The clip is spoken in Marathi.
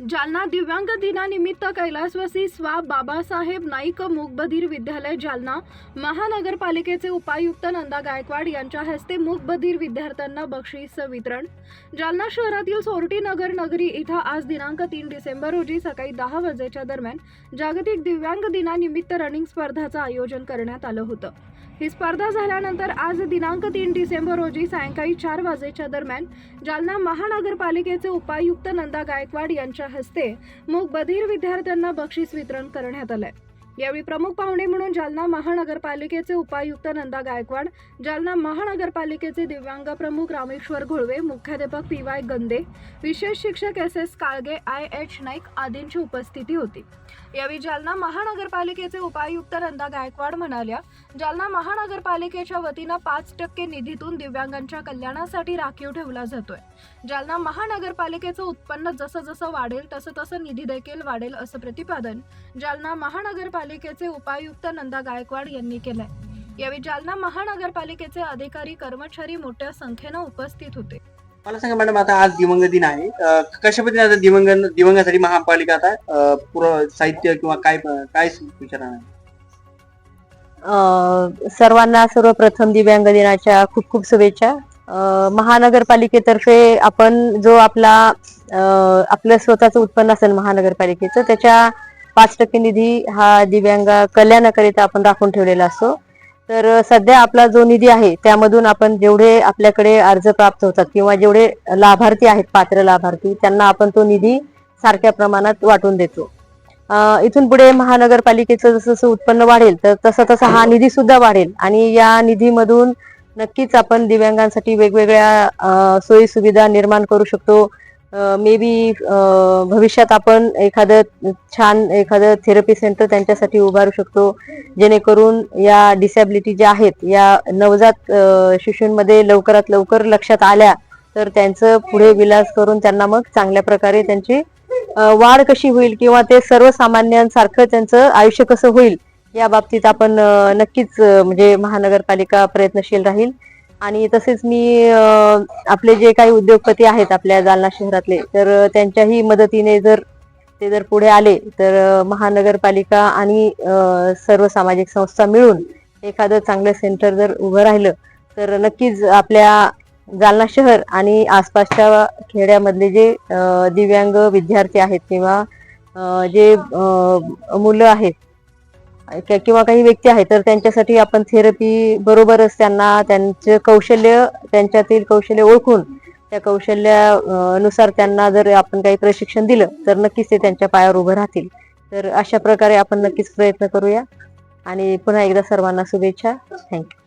जालना दिव्यांग दिनानिमित्त कैलासवासी स्वा बाबासाहेब नाईक मूकबधीर विद्यालय जालना महानगरपालिकेचे उपायुक्त नंदा गायकवाड यांच्या हस्ते मूकबधीर विद्यार्थ्यांना बक्षीस वितरण. जालना शहरातील सोरटी नगर नगरी इथं आज दिनांक तीन डिसेंबर रोजी सकाळी दहा वाजेच्या दरम्यान जागतिक दिव्यांग दिनानिमित्त रनिंग स्पर्धाचं आयोजन करण्यात आलं होतं. ही स्पर्धा झाल्यानंतर आज दिनांक तीन डिसेंबर रोजी सायंकाळी चार वाजेच्या दरम्यान जालना महानगरपालिकेचे उपायुक्त नंदा गायकवाड यांच्या हस्ते मूक बधीर विद्यार्थ्यांना बक्षीस वितरण करण्यात आलंय. यावेळी प्रमुख पाहुणे म्हणून जालना महानगरपालिकेचे उपायुक्त नंदा गायकवाड जालना महानगरपालिकेचे दिव्यांग प्रमुख रामेश्वर घोळवे मुख्याध्यापक पी वाय गंदे विशेष शिक्षक S S Kalge I H Naik आदींची उपस्थिती होती. यावेळी जालना महानगरपालिकेचे उपायुक्त नंदा गायकवाड म्हणाल्या जालना महानगरपालिकेच्या वतीनं पाच टक्के निधीतून दिव्यांगांच्या कल्याणासाठी राखीव ठेवला जातोय. जालना महानगरपालिकेचं उत्पन्न जसं जसं वाढेल तसं तसं निधी देखील वाढेल असं प्रतिपादन जालना महानगरपालिकेचे उपायुक्त नंदा गायकवाड यांनी केलंय. यावेळी जालना महानगरपालिकेचे अधिकारी कर्मचारी मोठ्या संख्येनं उपस्थित होते. मला सांगा मॅडम आता आज दिवंग दिन आहे. कशा पद्धतीने आता दिवंग दिवंगासाठी महापालिका आता पुरं साहित्य किंवा काय काय विचार आहे? अ, सर्वांना सर्वप्रथम दिव्यांग दिनाच्या खूप खूप शुभेच्छा. अ, महानगरपालिकेतर्फे आपण जो आपला आपलं स्वतःचं उत्पन्न असेल महानगरपालिकेचं त्याच्या पाच टक्के निधी हा दिव्यांग कल्याणाकरिता आपण राखून ठेवलेला असतो. तर सध्या आपला जो निधी आहे त्यामधून आपण जेवढे आपल्याकडे अर्ज प्राप्त होतात किंवा जेवढे लाभार्थी आहेत पात्र लाभार्थी त्यांना आपण तो निधी सारख्या प्रमाणात वाटून देतो. इथून पुढे महानगरपालिकेचं जसं जसं उत्पन्न वाढेल तर तसं तसा हा निधी सुद्धा वाढेल. आणि या निधीमधून नक्कीच आपण दिव्यांगांसाठी वेगवेगळ्या सोयी सुविधा निर्माण करू शकतो. मे बी भविष्यात आपण एखादं छान एखादं थेरपी सेंटर त्यांच्यासाठी उभारू शकतो जेणेकरून या डिसॅबिलिटी ज्या आहेत या नवजात शिशूंमध्ये लवकरात लवकर लक्षात आल्या तर त्यांचं पुढे विलास करून त्यांना मग चांगल्या प्रकारे त्यांची वाढ कशी होईल किंवा ते सर्वसामान्यांसारखं त्यांचं आयुष्य कसं होईल या बाबतीत आपण नक्कीच म्हणजे महानगरपालिका प्रयत्नशील राहील. आणि तसेच मी आपले जे काही उद्योगपती आहेत आपल्या जालना शहरातले तर त्यांच्याही मदतीने जर ते जर पुढे आले तर महानगरपालिका आणि सर्व सामाजिक संस्था मिळून एखादं चांगलं सेंटर जर उभं राहिलं तर नक्कीच आपल्या जालना शहर आणि आसपासच्या खेड्यामधले जे दिव्यांग विद्यार्थी आहेत किंवा जे मुलं आहेत किंवा काही व्यक्ती आहेत तर त्यांच्यासाठी आपण थेरपी बरोबरच त्यांना त्यांचे कौशल्य त्यांच्यातील कौशल्य ओळखून त्या कौशल्यानुसार त्यांना जर आपण काही प्रशिक्षण दिलं तर नक्कीच ते त्यांच्या पायावर उभं राहतील. तर अशा प्रकारे आपण नक्कीच प्रयत्न करूया. आणि पुन्हा एकदा सर्वांना शुभेच्छा. थँक्यू